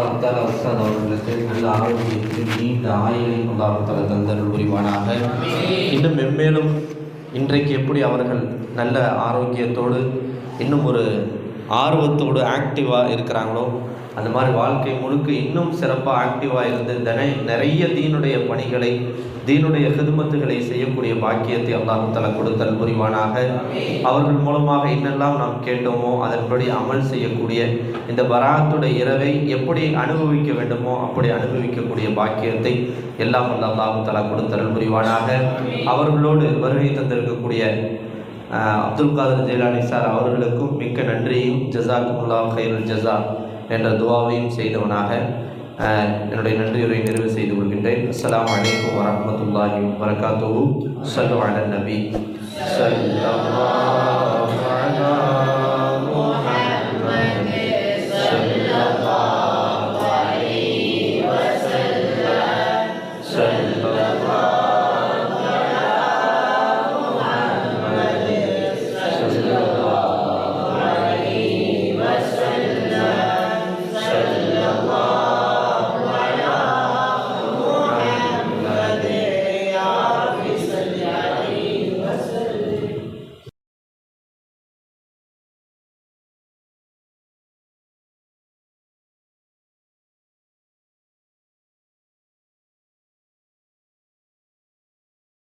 அஸ்தாத் அவர்களுக்கு நல்ல ஆரோக்கியத்தில் நீண்ட ஆயுளை அல்லாஹால தந்தருள் புரிவானாக இன்னும் மென்மேலும் இன்றைக்கு எப்படி அவர்கள் நல்ல ஆரோக்கியத்தோடு இன்னும் ஒரு ஆர்வத்தோடு ஆக்டிவாக இருக்கிறாங்களோ அந்த மாதிரி வாழ்க்கை முழுக்க இன்னும் சிறப்பாக ஆக்டிவாக இருந்து தினை நிறைய தீனுடைய பணிகளை தீனுடைய ஹிதுமத்துகளை செய்யக்கூடிய பாக்கியத்தை அல்லாஹ் கொடுத்தல் புரிவானாக அவர்கள் மூலமாக என்னெல்லாம் நாம் கேட்டோமோ அதன்படி அமல் செய்யக்கூடிய இந்த பராத்துடைய இரவை எப்படி அனுபவிக்க வேண்டுமோ அப்படி அனுபவிக்கக்கூடிய பாக்கியத்தை எல்லாம் வல்ல அல்லாஹ் கொடுத்தல் புரிவானாக அவர்களோடு வருகை தந்திருக்கக்கூடிய அப்துல் காதர் ஜெயலானி சார் அவர்களுக்கும் மிக்க நன்றியும் ஜசாக்குமுல்லா ஹைருல் ஜஸா என்ற துவாவையும் செய்தவனாக என்னுடைய நன்றியுரை நிறைவு செய்து கொள்கின்றேன். அஸ்லாம் வலைக்கம் வரமத்துல்லாஹி வரகாத்தூ சல்வான நபி. சல்